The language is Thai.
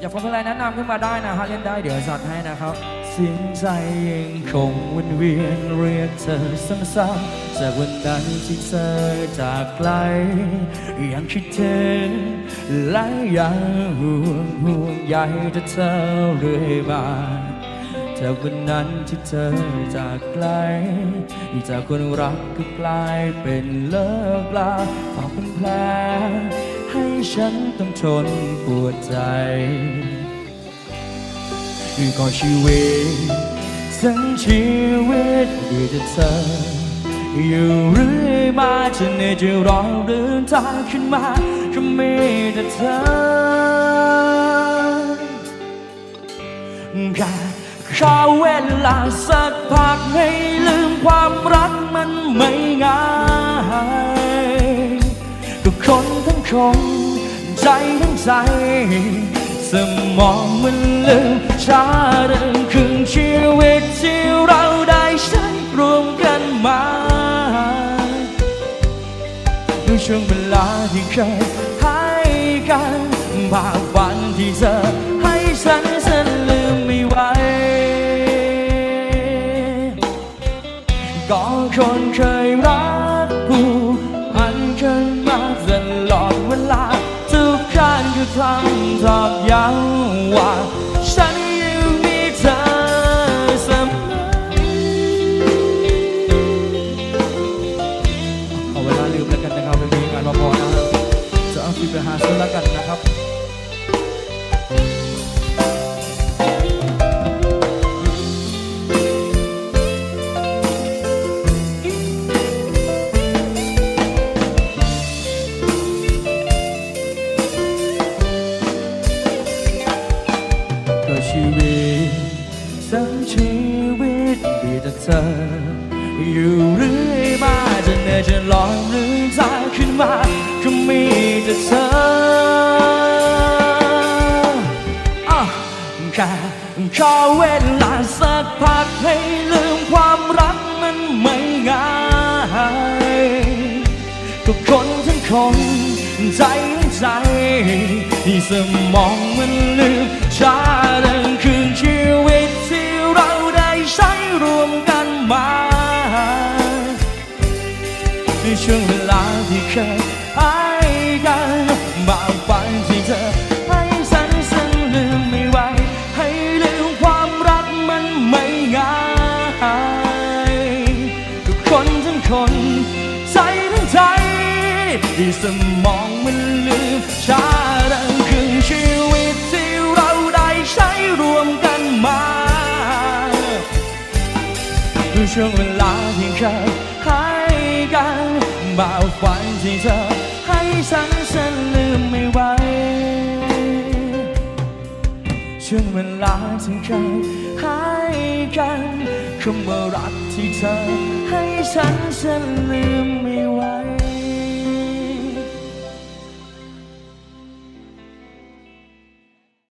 อยากฟังเพลงอะไรแนะนำขึ้นมาได้นะฮะเล่นได้เดี๋ยวจัดให้นะครับ เสียงใจยังคงวนเวียนเรียกเธอซ้ำๆจากวันนั้นที่เธอจากไกล ยังคิดถึงและยังห่วงห่วงใยแต่เธอเรื่อยมาจากวันนั้นที่เธอจากไกล จากคนรักก็กลายเป็นเลิกลาฝากเป็นแผล ฉันต้องทนปวดใจก่อชีวิตทั้งชีวิตอยู่แต่เธอ อยู่เรื่อยมาจะเหนื่อยจะร้อนเดินทางขึ้นมาก็มีแต่เธอแค่ขอเวลาสักพักให้ลืมความรักมันไม่ง่ายก็คนทั้งคน ใจทั้งใจ สมองมันลืมชาเดินครึ่งชีวิตที่เราได้ใช้รวมกันมาด้วยช่วงเวลาที่เคยให้กันภาพวันที่เธอให้ฉันฉันลืมไม่ไหวก็คนเคยรักผู้ ครั้งตอบย้ำว่าฉันยังมีเธอเสมอเอาเวลาลืมแล้วกันนะครับไม่มีงานมาพอนะครับจะเอาฟิไปหาซื้อแล้วกันนะครับ ทั้งชีวิตมีแต่เธอ อยู่เรื่อยมาจะเหนื่อยจะลองหรือจะขึ้นมาก็มีแต่เธออะแค่ขอเวลาสักพักให้ลืมความรักมันไม่ง่ายก็คนทั้งคนใจทั้งใจที่สมองมันลื ช่วงเวลาที่เคยให้กันบางวันที่เธอให้ฉันฉันลืมไม่ไหวให้ลืมความรักมันไม่ง่ายทุกคนทั้งคนใจทั้งใจที่สมองมันลืมชาดังคืนชีวิตที่เราได้ใช้รวมกันมาด้วยช่วงเวลาที่เคยให้ บางวันที่เธอ ให้ฉันฉันลืมไม่ไหวช่วงเวลาที่เคยให้กันคำว่ารักที่เธอ ให้ฉันฉันลืมไม่ไหว